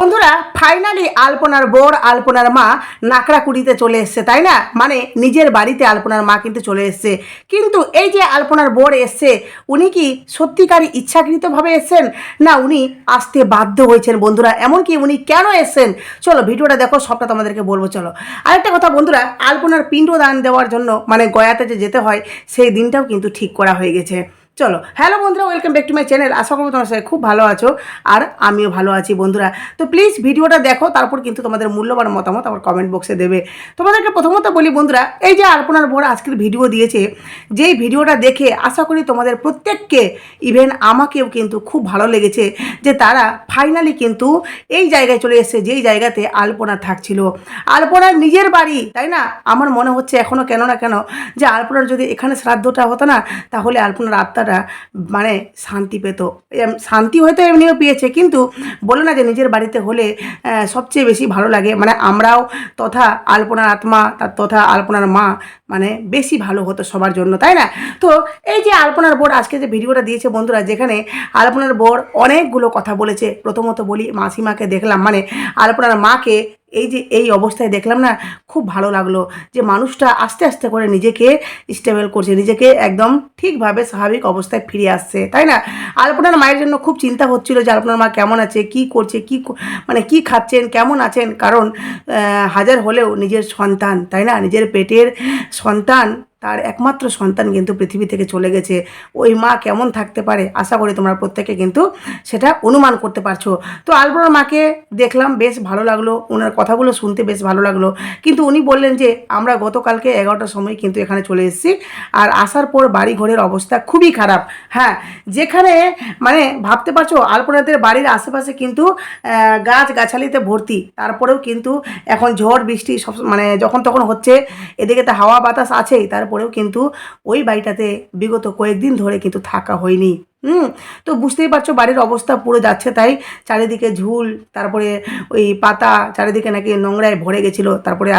বন্ধুরা ফাইনালি আলপনার বর, আলপনার মা নাকড়াকুড়িতে চলে এসছে, তাই না? মানে নিজের বাড়িতে আলপনার মা কিন্তু চলে এসছে। কিন্তু এই যে আলপনার বর এসছে, উনি কি সত্যিকারই ইচ্ছাকৃতভাবে এসছেন? না, উনি আসতে বাধ্য হয়েছেন, বন্ধুরা। এমনকি উনি কেন এসছেন? চলো, ভিডিওটা দেখো, সবটা তোমাদেরকে বলব, চলো। আরেকটা কথা, বন্ধুরা, আলপনার পিণ্ডদান দেওয়ার জন্য মানে গয়াতে যে যেতে হয়, সেই দিনটাও কিন্তু ঠিক করা হয়ে গেছে। চলো হ্যালো বন্ধুরা welcome back to my channel আশা করব তোমার সাথে খুব ভালো আছো, আর আমিও ভালো আছি বন্ধুরা। তো প্লিজ ভিডিওটা দেখো, তারপর কিন্তু তোমাদের মূল্যবান মতামত আমার কমেন্ট বক্সে দেবে। তোমাদেরকে প্রথমত বলি বন্ধুরা, এই যে আলপনার বড় আজকের ভিডিও দিয়েছে, যেই ভিডিওটা দেখে আশা করি তোমাদের প্রত্যেককে ইভেন আমাকেও কিন্তু খুব ভালো লেগেছে, যে তারা ফাইনালি কিন্তু এই জায়গায় চলে এসেছে, যেই জায়গাতে আলপনা থাকছিল। আলপনার নিজের বাড়ি, তাই না? আমার মনে হচ্ছে এখনও কেন না কেন, যে আলপনার যদি এখানে শ্রাদ্ধটা হতো না, তাহলে আলপনার আত্মাটা মানে শান্তি পেত। শান্তি হয়তো এমনিও পেয়েছে, কিন্তু বলে না যে নিজের বাড়িতে হলে সবচেয়ে বেশি ভালো লাগে। মানে আমরাও তথা আলপনার আত্মা তার তথা আলপনার মা মানে বেশি ভালো হতো সবার জন্য, তাই না? তো এই যে আলপনার বোর্ড আজকে যে ভিডিওটা দিয়েছে বন্ধুরা, যেখানে আলপনার বোর্ড অনেকগুলো কথা বলেছে, প্রথমত বলি মাসিমাকে দেখলাম মানে আলপনার মাকে এই যে এই অবস্থায় দেখলাম না, খুব ভালো লাগল যে মানুষটা আস্তে আস্তে করে নিজেকে স্টেবল করছে, নিজেকে একদম ঠিকভাবে স্বাভাবিক অবস্থায় ফিরে আসছে, তাই না? আলপনার মায়ের জন্য খুব চিন্তা হচ্ছিল যে আলপনার মা কেমন আছে, কি করছে, কি মানে কি খাচ্ছেন, কেমন আছেন? কারণ হাজার হলেও নিজের সন্তান, তাই না? নিজের পেটের সন্তান তার একমাত্র সন্তান কিন্তু পৃথিবী থেকে চলে গেছে। ওই মা কেমন থাকতে পারে? আশা করি তোমরা প্রত্যেকে কিন্তু সেটা অনুমান করতে পারছ। তো আলপনার মাকে দেখলাম, বেশ ভালো লাগল। ওনার কথাগুলো শুনতে বেশ ভালো লাগল। কিন্তু উনি বললেন যে, আমরা গতকালকে এগারোটার সময় কিন্তু এখানে চলে এসেছি। আর আসার পর বাড়ি ঘরের অবস্থা খুবই খারাপ। হ্যাঁ যেখানে মানে ভাবতে পারছ, আলপনাদের বাড়ির আশেপাশে কিন্তু গাছ গাছালিতে ভর্তি। তারপরেও কিন্তু এখন ঝড়, বৃষ্টি সব মানে যখন তখন হচ্ছে, এদিকে তো হাওয়া বাতাস আছেই। তারপরেও কিন্তু ওই বাড়িটাতে বিগত কয়েকদিন ধরে কিন্তু থাকা হয়নি। হুম, তো বুঝতেই পারছ বাড়ির অবস্থা পুরো যাচ্ছে, তাই চারিদিকে ঝুল, তারপরে ওই পাতা চারিদিকে নাকি নোংরায় ভরে গেছিল, তারপরে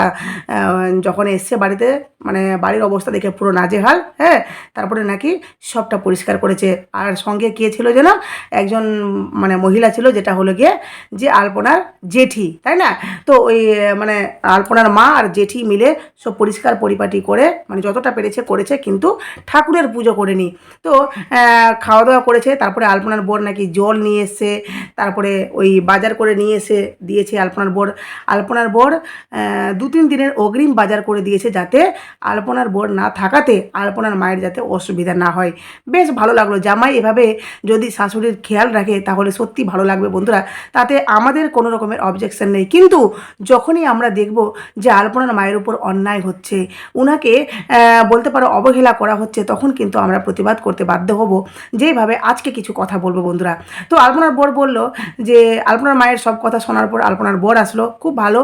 যখন এসছে বাড়িতে মানে বাড়ির অবস্থা দেখে পুরো নাজেহাল হ্যাঁ তারপরে নাকি সবটা পরিষ্কার করেছে। আর সঙ্গে কে ছিল যেন? একজন মানে মহিলা ছিল, যেটা হলো গিয়ে যে আলপনার জেঠি, তাই না? তো ওই মানে আলপনার মা আর জেঠি মিলে সব পরিষ্কার পরিপাটি করে মানে যতটা পেরেছে করেছে, কিন্তু ঠাকুরের পুজো করেনি। তো খাওয়া দাওয়া করেছে, তারপরে আলপনার বোর নাকি জল নিয়ে এসছে, তারপরে ওই বাজার করে নিয়ে এসে দিয়েছে আলপনার বোর। আলপনার বোর দু তিন দিনের অগ্রিম বাজার করে দিয়েছে যাতে আলপনার বোর না থাকাতে আলপনার মায়ের যাতে অসুবিধা না হয়। বেশ ভালো লাগল। জামাই এভাবে যদি শাশুড়ির খেয়াল রাখে তাহলে সত্যি ভালো লাগবে বন্ধুরা। তাতে আমাদের কোনো রকমের অবজেকশন নেই। কিন্তু যখনই আমরা দেখব যে আলপনার মায়ের উপর অন্যায় হচ্ছে, উনাকে বলতে পারো অবহেলা করা হচ্ছে, তখন কিন্তু আমরা প্রতিবাদ করতে বাধ্য হব। যেইভাবে আজকে কিছু কথা বলব বন্ধুরা। তো আলপনার বর বলল যে, আলপনার মায়ের সব কথা শোনার পর আলপনার বর আসলো, খুব ভালো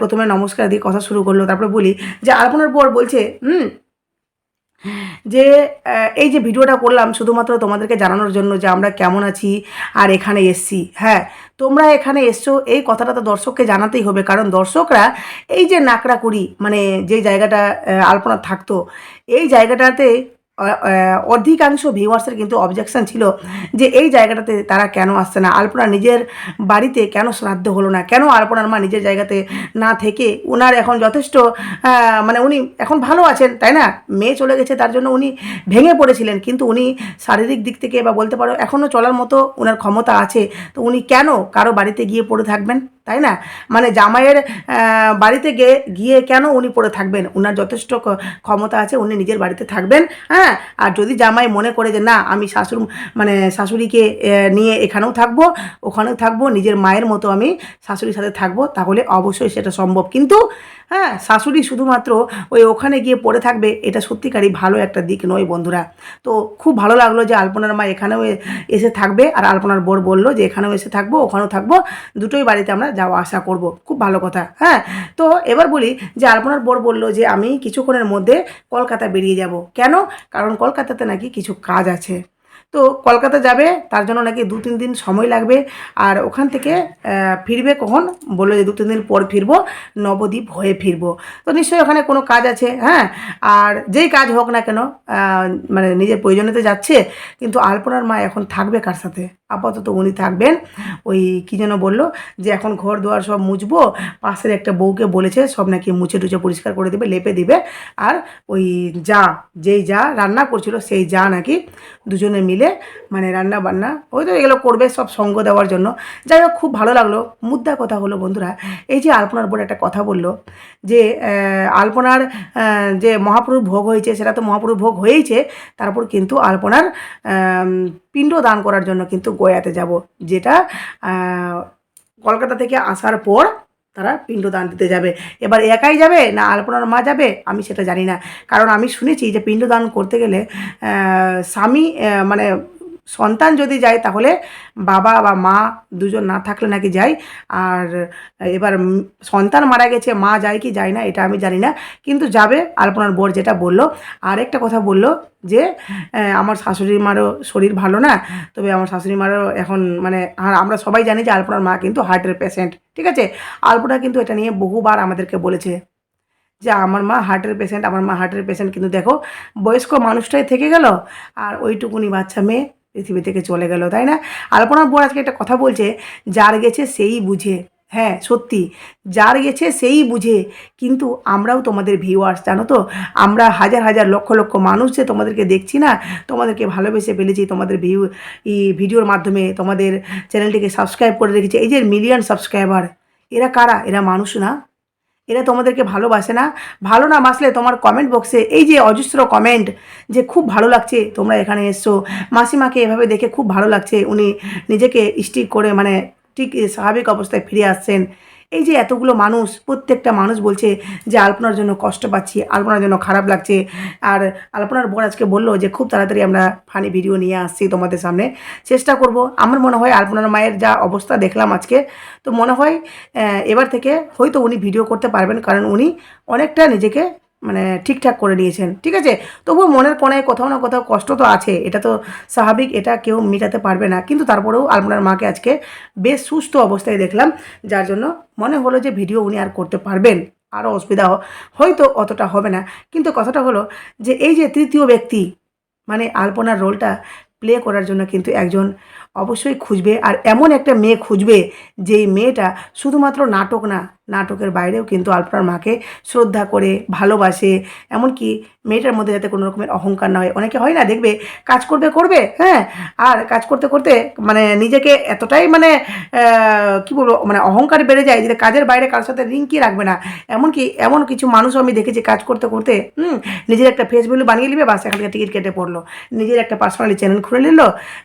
প্রথমে নমস্কার দিয়ে কথা শুরু করল, তারপরে বলি যে, আলপনার বর বলছে, হুম, যে এই যে ভিডিওটা করলাম শুধুমাত্র তোমাদেরকে জানানোর জন্য যে আমরা কেমন আছি আর এখানে এসছি হ্যাঁ তোমরা এখানে এসছো, এই কথাটা তো দর্শককে জানাতেই হবে, কারণ দর্শকরা এই যে নাকড়া নাকড়াকুড়ি মানে যে জায়গাটা আলপনা থাকতো, এই জায়গাটাতে অধিকাংশ ভিউয়ার্সের কিন্তু অবজেকশন ছিল যে এই জায়গাটাতে তারা কেন আসছে না? আলপনা নিজের বাড়িতে কেন শ্রাদ্ধ হলো না? কেন আলপনার মা নিজের জায়গাতে না থেকে ওনার এখন যথেষ্ট মানে উনি এখন ভালো আছেন, তাই না? মেয়ে চলে গেছে, তার জন্য উনি ভেঙে পড়েছিলেন, কিন্তু উনি শারীরিক দিক থেকে বা বলতে পারো এখনও চলার মতো ওনার ক্ষমতা আছে। তো উনি কেন কারও বাড়িতে গিয়ে পড়ে থাকবেন? তাই না? মানে জামাইয়ের বাড়িতে গিয়ে গিয়ে কেন উনি পড়ে থাকবেন? ওনার যথেষ্ট ক্ষমতা আছে, উনি নিজের বাড়িতে থাকবেন হ্যাঁ? আর যদি জামাই মনে করে যে, না, আমি শাশুর মানে শাশুড়িকে নিয়ে এখানেও থাকব, ওখানেও থাকব, নিজের মায়ের মতো আমি শাশুড়ির সাথে থাকব, তাহলে অবশ্যই সেটা সম্ভব। কিন্তু হ্যাঁ শাশুড়ি শুধুমাত্র ওই ওখানে গিয়ে পড়ে থাকবে, এটা সত্যিকারই ভালো একটা দিক নয় বন্ধুরা। তো খুব ভালো লাগল যে আলপনার মা এখানেও এসে থাকবে, আর আলপনার বোর বলল যে এখানেও এসে থাকব, ওখানেও থাকব, দুটোই বাড়িতে আমরা যাওয়া আসা করব। খুব ভালো কথা হ্যাঁ। তো এবার বলি যে আলপনার বোর বলল যে আমি কিছুক্ষণের মধ্যে কলকাতা বেরিয়ে যাব। কেন? কারণ কলকাতাতে নাকি কিছু কাজ আছে। তো কলকাতা যাবে, তার জন্য নাকি দু তিন দিন সময় লাগবে। আর ওখান থেকে ফিরবে কখন? বলল যে দু তিন দিন পর ফিরব, নবদ্বীপ হয়ে ফিরবো। তো নিশ্চয়ই ওখানে কোনো কাজ আছে হ্যাঁ? আর যেই কাজ হোক না কেন মানে নিজের প্রয়োজনেতে যাচ্ছে, কিন্তু আলপনার মা এখন থাকবে কার সাথে? আপাতত উনি থাকবেন। ওই কী যেন বলল যে এখন ঘর দুয়ার সব মুছবো। পাশের একটা বউকে বলেছে, সব নাকি মুছে টুছে পরিষ্কার করে দেবে, লেপে দিবে। আর ওই যা, যেই যা রান্না করছিল, সেই যা নাকি দুজনে মিলে মানে রান্না বান্না ওই তো এগুলো করবে সব সঙ্গ দেওয়ার জন্য। যাই হোক, খুব ভালো লাগল। মুদ্রা কথা হলো বন্ধুরা। এই যে আলপনার বলে একটা কথা বলল যে আলপনার যে মহাপ্রভু ভোগ হয়েছে, সেটা তো মহাপ্রভু ভোগ হয়েইছে, তারপর কিন্তু আলপনার পিণ্ড দান করার জন্য কিন্তু গয়াতে যাব, যেটা কলকাতা থেকে আসার পর তারা পিণ্ডদান দিতে যাবে। এবার একাই যাবে না আলপনার মা যাবে? আমি সেটা জানি না। কারণ আমি শুনেছি যে পিণ্ডদান করতে গেলে স্বামী মানে সন্তান যদি যায়, তাহলে বাবা বা মা দুজন না থাকলে নাকি যায়। আর এবার সন্তান মারা গেছে, মা যায় কি যায় না, এটা আমি জানি না। কিন্তু যাবে আলপনার বর যেটা বলল। আর একটা কথা বলল যে আমার শাশুড়ি মারও শরীর ভালো না। তবে আমার শাশুড়ি মারও এখন মানে আর আমরা সবাই জানি যে আলপনার মা কিন্তু হার্টের পেশেন্ট ঠিক আছে? আলপনা কিন্তু এটা নিয়ে বহুবার আমাদেরকে বলেছে যে, আমার মা হার্টের পেশেন্ট আমার মা হার্টের পেশেন্ট কিন্তু দেখো, বয়স্ক মানুষটাই থেকে গেল। আর ওইটুকুনি বাচ্চা মেয়ে পৃথিবী থেকে চলে গেল, তাই না? আলপনার বর আজকে একটা কথা বলছে, যার গেছে সেই বুঝে। হ্যাঁ সত্যি, যার গেছে সেই বুঝে। কিন্তু আমরাও তোমাদের ভিউয়ার্স জানো তো? আমরা হাজার হাজার লক্ষ লক্ষ মানুষ যে তোমাদেরকে দেখছি না, তোমাদেরকে ভালোবেসে ফেলেছি, তোমাদের ভিউ এই ভিডিওর মাধ্যমে তোমাদের চ্যানেলটিকে সাবস্ক্রাইব করে রেখেছি। এই যে মিলিয়ন সাবস্ক্রাইবার এরা কারা? এরা মানুষ না? এরা তোমাদেরকে ভালোবাসে না। ভালো না বাসলে তোমার কমেন্ট বক্সে এই যে অজস্র কমেন্ট যে খুব ভালো লাগছে, তোমরা এখানে এসছো। মাসিমাকে এভাবে দেখে খুব ভালো লাগছে। উনি নিজেকে স্টিক করে মানে ঠিক স্বাভাবিক অবস্থায় ফিরে আসছেন। এই যে এতগুলো মানুষ, প্রত্যেকটা মানুষ বলছে যে আলপনার জন্য কষ্ট পাচ্ছি, আলপনার জন্য খারাপ লাগছে। আর আলপনার বর আজকে বলল যে খুব তাড়াতাড়ি আমরা ফানি ভিডিও নিয়ে আসছি তোমাদের সামনে। চেষ্টা করব। আমার মনে হয় আলপনার মায়ের যা অবস্থা দেখলাম আজকে, তো মনে হয় এবার থেকে হয়তো উনি ভিডিও করতে পারবেন, কারণ উনি অনেকটা নিজেকে মানে ঠিকঠাক করে নিয়েছেন, ঠিক আছে? তবুও মনের কোণায় কোথাও না কোথাও কষ্ট তো আছে, এটা তো স্বাভাবিক, এটা কেউ মেটাতে পারবে না। কিন্তু তারপরেও আলপনার মাকে আজকে বেশ সুস্থ অবস্থায় দেখলাম, যার জন্য মনে হলো যে ভিডিও উনি আর করতে পারবেন আরও অসুবিধা হয়তো অতটা হবে না। কিন্তু কথাটা হলো যে এই যে তৃতীয় ব্যক্তি মানে আলপনার রোলটা প্লে করার জন্য কিন্তু একজন অবশ্যই খুঁজবে। আর এমন একটা মেয়ে খুঁজবে, যেই মেয়েটা শুধুমাত্র নাটক না, নাটকের বাইরেও কিন্তু আলপনার মাকে শ্রদ্ধা করে, ভালোবাসে। এমনকি মেয়েটার মধ্যে যাতে কোনো রকমের অহংকার না হয়। অনেকে হয় না, দেখবে কাজ করবে করবে হ্যাঁ? আর কাজ করতে করতে মানে নিজেকে এতটাই মানে কি বলব মানে অহংকার বেড়ে যায় যে কাজের বাইরে কারোর সাথে রিঙ্কি রাখবে না। এমনকি এমন কিছু মানুষও আমি দেখেছি কাজ করতে করতে, হুম, নিজের একটা ফেস বানিয়ে নিবে, বাস এখান থেকে টিকিট কেটে পড়ল। নিজের একটা পার্সোনালি চ্যানেল খুলে নিল,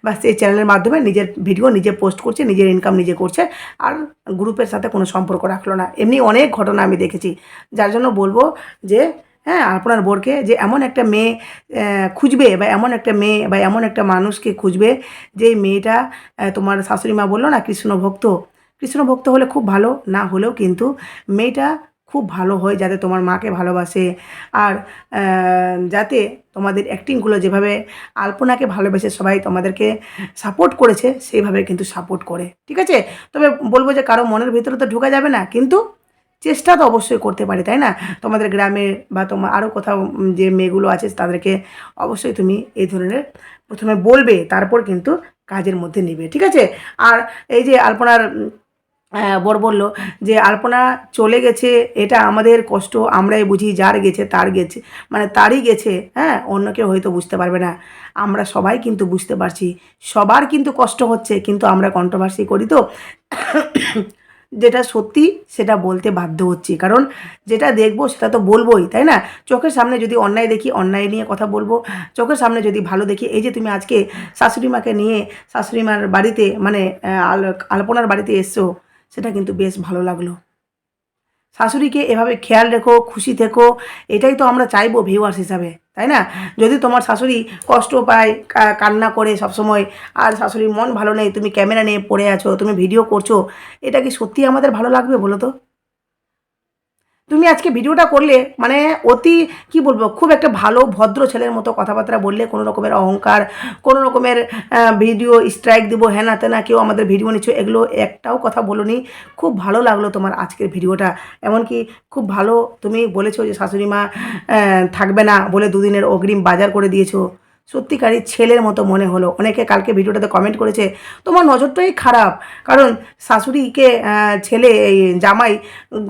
বাস এই চ্যানেলের মাধ্যমে নিজের ভিডিও নিজে পোস্ট করছে, নিজের ইনকাম নিজে করছে, আর গ্রুপের সাথে কোনো সম্পর্ক রাখল না। এমনি অনেক ঘটনা আমি দেখেছি। যার জন্য বলব যে হ্যাঁ আপনার বোরকে যে এমন একটা মেয়ে খুঁজবে বা এমন একটা মেয়ে বা এমন একটা মানুষকে খুঁজবে যে মেয়েটা তোমার শাশুড়ি মা বলল না কৃষ্ণ ভক্ত কৃষ্ণ ভক্ত হলে খুব ভালো, না হলেও কিন্তু মেয়েটা খুব ভালো হয় যাতে তোমার মাকে ভালোবাসে। আর যাতে তোমাদের অ্যাক্টিংগুলো যেভাবে আলপনাকে ভালোবেসে সবাই তোমাদেরকে সাপোর্ট করেছে, সেইভাবে কিন্তু সাপোর্ট করে। ঠিক আছে? তবে বলব যে কারও মনের ভিতরে তো ঢোকা যাবে না, কিন্তু চেষ্টা তো অবশ্যই করতে পারি, তাই না? তোমাদের গ্রামে বা তোমার আরও কোথাও যে মেয়েগুলো আছে, তাদেরকে অবশ্যই তুমি এই ধরনের প্রথমে বলবে, তারপর কিন্তু কাজের মধ্যে নিবে। ঠিক আছে? আর এই যে আলপনার বর বলল যে, আলপনা চলে গেছে, এটা আমাদের কষ্ট, আমরাই বুঝি যার গেছে, তার গেছে মানে তারই গেছে হ্যাঁ অন্য কেউ হয়তো বুঝতে পারবে না। আমরা সবাই কিন্তু বুঝতে পারছি, সবার কিন্তু কষ্ট হচ্ছে, কিন্তু আমরা কন্ট্রোভার্সি করি তো। যেটা সত্যি, সেটা বলতে বাধ্য হচ্ছি, কারণ যেটা দেখব, সেটা তো বলবোই, তাই না? চোখের সামনে যদি অন্যায় দেখি, অন্যায় নিয়ে কথা বলব, চোখের সামনে যদি ভালো দেখি, এই যে তুমি আজকে শাশুড়ি মাকে নিয়ে শাশুড়ি মার বাড়িতে মানে আল- আলপনার বাড়িতে এসছো সেটা কিন্তু বেশ ভালো লাগল। শাশুড়িকে এভাবে খেয়াল রেখো, খুশি থেকো, এটাই তো আমরা চাইব ভিউয়ার্স হিসাবে, তাই না? যদি তোমার শাশুড়ি কষ্ট পায় কান্না করে সবসময়, আর শাশুড়ির মন ভালো নেই, তুমি ক্যামেরা নিয়ে পড়ে আছো, তুমি ভিডিও করছ, এটা কি সত্যি আমাদের ভালো লাগবে বলো তো? তুমি আজকে ভিডিওটা করলে মানে অতি, কি বলব, খুব একটা ভালো ভদ্র ছেলের মতো কথাবার্তা বললে কোনো রকমের অহংকার, কোনো রকমের ভিডিও স্ট্রাইক দিব হ্যাঁ না তেনা, কেউ আমাদের ভিডিও নিচ্ছ, এগুলো একটাও কথা বলোনি। খুব ভালো লাগল তোমার আজকের ভিডিওটা। এমনকি খুব ভালো তুমি বলেছ যে শাশুড়ি মা থাকবে না বলে দুদিনের অগ্রিম বাজার করে দিয়েছ। সত্যিকারই ছেলের মতো মনে হলো। অনেকে কালকে ভিডিওটাতে কমেন্ট করেছে, তোমার নজরটাই খারাপ। কারণ শাশুড়িকে ছেলে জামাই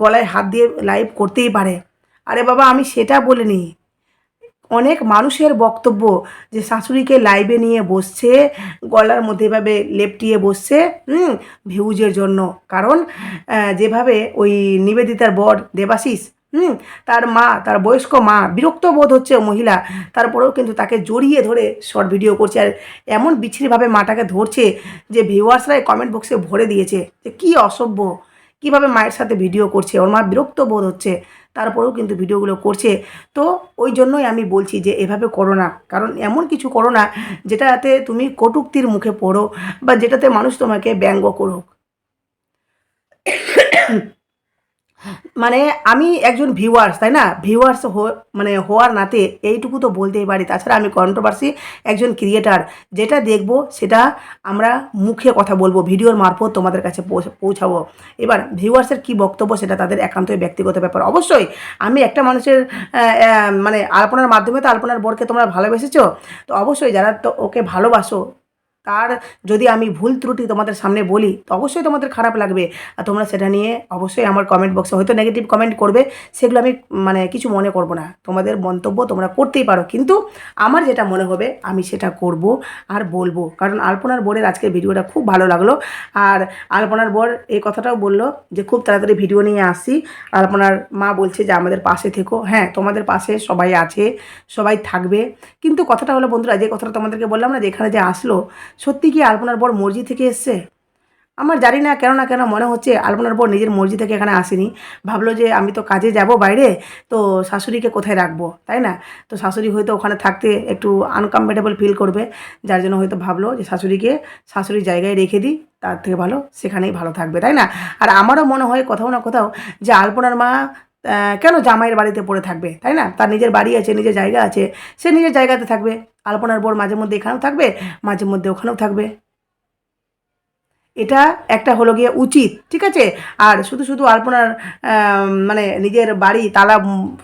গলায় হাত দিয়ে লাইভ করতেই পারে। আরে বাবা, আমি সেটা বলিনি। অনেক মানুষের বক্তব্য যে শাশুড়িকে লাইভে নিয়ে বসছে, গলার মধ্যে এভাবে লেপটিয়ে বসছে, হুম ভিউজের জন্য। কারণ যেভাবে ওই নিবেদিতার বর দেবাশিস হুম, তার মা, তার বয়স্ক মা, বিরক্ত বোধ হচ্ছে মহিলা। তারপরেও কিন্তু তাকে জড়িয়ে ধরে শর্ট ভিডিও করছে আর এমন বিচ্ছিরিভাবে মাটাকে ধরছে যে ভিউয়ার্সরাই কমেন্ট বক্সে ভরে দিয়েছে যে কী অসভ্য, কীভাবে মায়ের সাথে ভিডিও করছে, ওর মা বিরক্ত বোধ হচ্ছে, তারপরেও কিন্তু ভিডিওগুলো করছে। তো ওই জন্যই আমি বলছি যে এভাবে করো না, কারণ এমন কিছু করো না যেটাতে তুমি কটুক্তির মুখে পড়ো বা যেটাতে মানুষ তোমাকে ব্যঙ্গ করুক। মানে আমি একজন ভিউয়ার্স তাই না? ভিউয়ার্স মানে হওয়ার নাতে এইটুকু তো বলতেই পারি। তাছাড়া আমি কন্ট্রোভার্সি একজন ক্রিয়েটার যেটা দেখব সেটা আমরা মুখে কথা বলব, ভিডিওর মারফত তোমাদের কাছে পৌঁছ- পৌঁছাবো। এবার ভিউয়ার্সের কি বক্তব্য সেটা তাদের একান্তই ব্যক্তিগত ব্যাপার। অবশ্যই আমি একটা মানুষের মানে আলপনার মাধ্যমে তো আলপনার বরকে তোমরা ভালোবেসেছো, তো অবশ্যই যারা তো ওকে ভালোবাসো তার যদি আমি ভুল ত্রুটি তোমাদের সামনে বলি, তো অবশ্যই তোমাদের খারাপ লাগবে। আর তোমরা সেটা নিয়ে অবশ্যই আমার কমেন্ট বক্সে হয়তো নেগেটিভ কমেন্ট করবে। সেগুলো আমি মানে কিছু মনে করব না। তোমাদের মন্তব্য তোমরা করতেই পারো। কিন্তু আমার যেটা মনে হবে, আমি সেটা করব আর বলব। কারণ আলপনার বোর্ডের আজকের ভিডিওটা খুব ভালো লাগল। আর আলপনার বর এই কথাটাও বলল যে, খুব তাড়াতাড়ি ভিডিও নিয়ে আসি। আলপনার মা বলছে যে, আমাদের পাশে থেকো। হ্যাঁ তোমাদের পাশে সবাই আছে, সবাই থাকবে। কিন্তু কথাটা হলো, বন্ধুরা, যে কথাটা তোমাদেরকে বললাম না, যে এখানে যে আসলো সত্যি কি আলপনার বর মর্জি থেকে এসছে? আমার জানি না, কেন না কেন মনে হচ্ছে আলপনার বর নিজের মর্জি থেকে এখানে আসেনি। ভাবলো যে আমি তো কাজে যাব বাইরে, তো শাশুড়িকে কোথায় রাখব, তাই না? তো শাশুড়ি হয়তো ওখানে থাকতে একটু আনকমফর্টেবল ফিল করবে, যার জন্য হয়তো ভাবলো যে শাশুড়িকে শাশুড়ির জায়গায় রেখে দিই, তার থেকে ভালো সেখানেই ভালো থাকবে, তাই না? আর আমারও মনে হয় কোথাও না কোথাও যে আলপনার মা কেন জামাইয়ের বাড়িতে পড়ে থাকবে, তাই না? তার নিজের বাড়ি আছে, নিজের জায়গা আছে, সে নিজের জায়গাতে থাকবে। আলপনার বোর মাঝে মধ্যে এখানেও থাকবে মাঝে মধ্যে ওখানেও থাকবে। এটা একটা হলো গিয়ে উচিত, ঠিক আছে? আর শুধু শুধু আলপনার মানে নিজের বাড়ি, তালা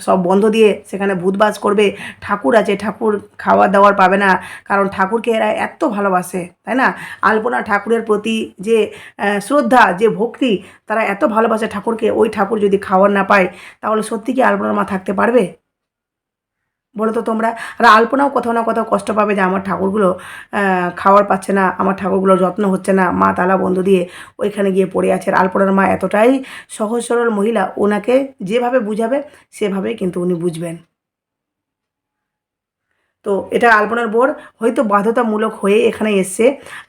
সব বন্ধ দিয়ে সেখানে ভূতবাস করবে, ঠাকুর আছে, ঠাকুর খাওয়া দাওয়ার পাবে না, কারণ ঠাকুরকে এরা এত ভালোবাসে, তাই না? আলপনা ঠাকুরের প্রতি যে শ্রদ্ধা, যে ভক্তি, তারা এত ভালোবাসে ঠাকুরকে, ওই ঠাকুর যদি খাওয়ার না পায়, তাহলে সত্যি কি আলপনার মা থাকতে পারবে? বলো তো তোমরা, আর আলপনাও কোথাও না কোথাও কষ্ট পাবে যে আমার ঠাকুরগুলো খাওয়ার পাচ্ছে না, আমার ঠাকুরগুলোর যত্ন হচ্ছে না, মা তালা বন্ধ দিয়ে ওইখানে গিয়ে পড়ে আছে। আর আলপনার মা এতটাই সহজ সরল মহিলা, ওনাকে যেভাবে বুঝাবে, সেভাবেই কিন্তু উনি বুঝবেন। তো এটা আলপনার বোর, হয়তো বাধ্যতামূলক হয়ে এখানে এসছে।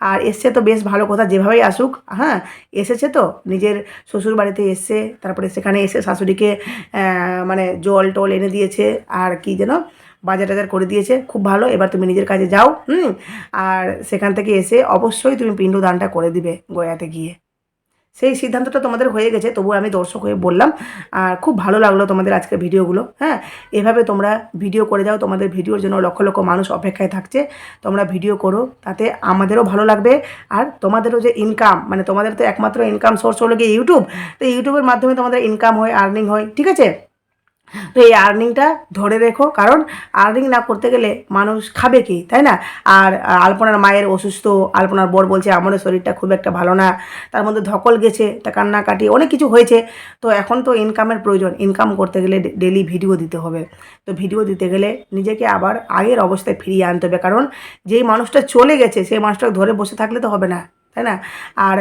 আর এসছে তো বেশ ভালো কথা, যেভাবেই আসুক হ্যাঁ এসেছে তো, নিজের শ্বশুর বাড়িতে এসছে, তারপরে সেখানে এসে শাশুড়িকে মানে জল টল এনে দিয়েছে, আর কি যেন বাজার টাজার করে দিয়েছে, খুব ভালো, এবার তুমি নিজের কাজে যাও, হুম, আর সেখান থেকে এসে অবশ্যই তুমি পিণ্ডদানটা করে দিবে গয়াতে গিয়ে। সেই সিদ্ধান্তটা তোমাদের হয়ে গেছে তবু আমি দর্শক হয়ে বললাম। আর খুব ভালো লাগল তোমাদের আজকের ভিডিওগুলো হ্যাঁ? এভাবে তোমরা ভিডিও করে যাও, তোমাদের ভিডিওর জন্য লক্ষ লক্ষ মানুষ অপেক্ষায় থাকছে। তোমরা ভিডিও করো, তাতে আমাদেরও ভালো লাগবে। আর তোমাদেরও যে ইনকাম মানে তোমাদের তো একমাত্র ইনকাম সোর্স হলো গিয়ে ইউটিউব তো ইউটিউবের মাধ্যমে তোমাদের ইনকাম হয় আর্নিং হয়, ঠিক আছে? তো এই আর্নিংটা ধরে রেখো, কারণ আর্নিং না করতে গেলে মানুষ খাবে কি, তাই না? আর আলপনার মায়ের অসুস্থ, আলপনার বর বলছে, আমারও শরীরটা খুব একটা ভালো না। তার মধ্যে ধকল গেছে, তা কান্নাকাটি, অনেক কিছু হয়েছে। তো এখন তো ইনকামের প্রয়োজন। ইনকাম করতে গেলে ডেলি ভিডিও দিতে হবে। তো ভিডিও দিতে গেলে নিজেকে আবার আগের অবস্থায় ফিরিয়ে আনতে হবে, কারণ যেই মানুষটা চলে গেছে, সেই মানুষটাকে ধরে বসে থাকলে তো হবে না। তাই না? আর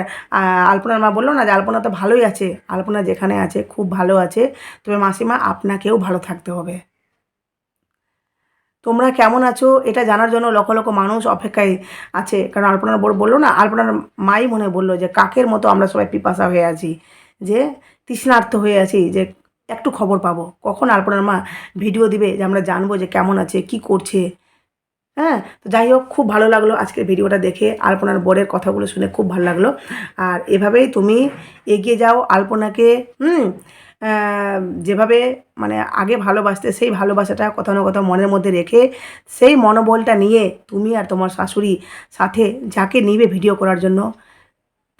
আলপনার মা বলল না যে আলপনা তো ভালোই আছে, আলপনা যেখানে আছে খুব ভালো আছে, তবে মাসিমা আপনাকেও ভালো থাকতে হবে। তোমরা কেমন আছো? এটা জানার জন্য লক্ষ লক্ষ মানুষ অপেক্ষায় আছে। কারণ আলপনার বড় বলল না, আলপনার মাই মনে বলল যে কাকের মতো আমরা সবাই পিপাসা হয়ে আছি, যে তৃষ্ণার্থ হয়ে আছি, যে একটু খবর পাবো। কখন আলপনার মা ভিডিও দিবে যে আমরা জানব যে কেমন আছে, কি করছে হ্যাঁ তো যাই হোক খুব ভালো লাগল আজকের ভিডিওটা দেখে আলপনার বরের কথাগুলো শুনে খুব ভালো লাগল। আর এভাবেই তুমি এগিয়ে যাও আলপনাকে, হুম যেভাবে মানে আগে ভালোবাসতে, সেই ভালোবাসাটা কোথাও না কোথাও মনের মধ্যে রেখে সেই মনোবলটা নিয়ে তুমি আর তোমার শাশুড়ি সাথে যাকে নিবে ভিডিও করার জন্য,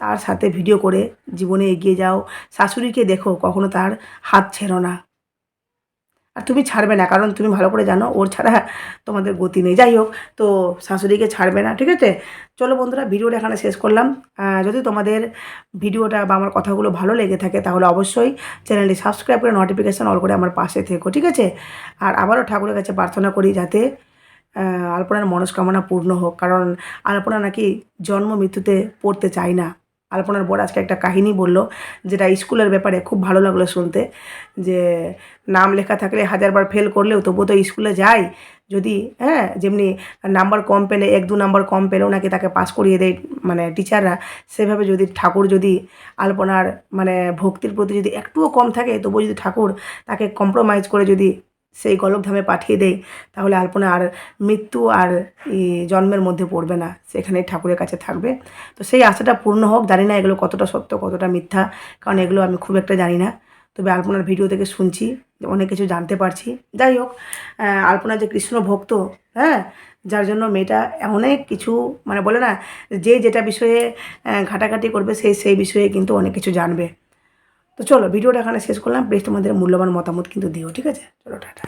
তার সাথে ভিডিও করে জীবনে এগিয়ে যাও। শাশুড়িকে দেখো, কখনো তার হাত ছেড়ো না। আর তুমি ছাড়বে না, কারণ তুমি ভালো করে জানো ওর ছাড়া তোমাদের গতি নেই। যাই হোক, তো শাশুড়িকে ছাড়বে না, ঠিক আছে? চলো বন্ধুরা, ভিডিওটা এখানে শেষ করলাম। যদি তোমাদের ভিডিওটা বা আমার কথাগুলো ভালো লেগে থাকে, তাহলে অবশ্যই চ্যানেলটি সাবস্ক্রাইব করে নোটিফিকেশান অল করে আমার পাশে থেকো, ঠিক আছে? আর আবারও ঠাকুরের কাছে প্রার্থনা করি যাতে আলপনার মনস্কামনা পূর্ণ হোক, কারণ আলপনা নাকি জন্ম মৃত্যুতে পড়তে চায় না। আলপনার বড় আজকে একটা কাহিনী বলল, যেটা স্কুলের ব্যাপারে খুব ভালো লাগল শুনতে, যে নাম লেখা থাকলে হাজারবার ফেল করলেও তবুও তো স্কুলে যায় যদি হ্যাঁ যেমনি নাম্বার কম পেলে, এক দু নাম্বার কম পেলেও নাকি তাকে পাস করিয়ে দেয় মানে টিচাররা সেভাবে যদি ঠাকুর যদি আলপনার মানে ভক্তির প্রতি যদি একটুও কম থাকে, তবুও যদি ঠাকুর তাকে কম্প্রোমাইজ করে যদি সেই গলকধামে পাঠিয়ে দেয় তাহলে আলপনা আর মৃত্যু আর জন্মের মধ্যে পড়বে না, সেখানে ঠাকুরের কাছে থাকবে। তো সেই আশাটা পূর্ণ হোক, জানি না এগুলো কতটা সত্য, কতটা মিথ্যা, কারণ এগুলো আমি খুব একটা জানি না। তবে আলপনার ভিডিও থেকে শুনছি, অনেক কিছু জানতে পারছি। যাই হোক আলপনা যে কৃষ্ণ ভক্ত হ্যাঁ যার জন্য মেয়েটা অনেক কিছু মানে বলে না, যে যেটা বিষয়ে ঘাটাঘাটি করবে সেই সেই বিষয়ে কিন্তু অনেক কিছু জানবে। তো চলো, ভিডিওটা এখানে শেষ করলাম। প্লিজ তোমাদের মূল্যবান মতামত কিন্তু দিও, ঠিক আছে? চলো, টাটা।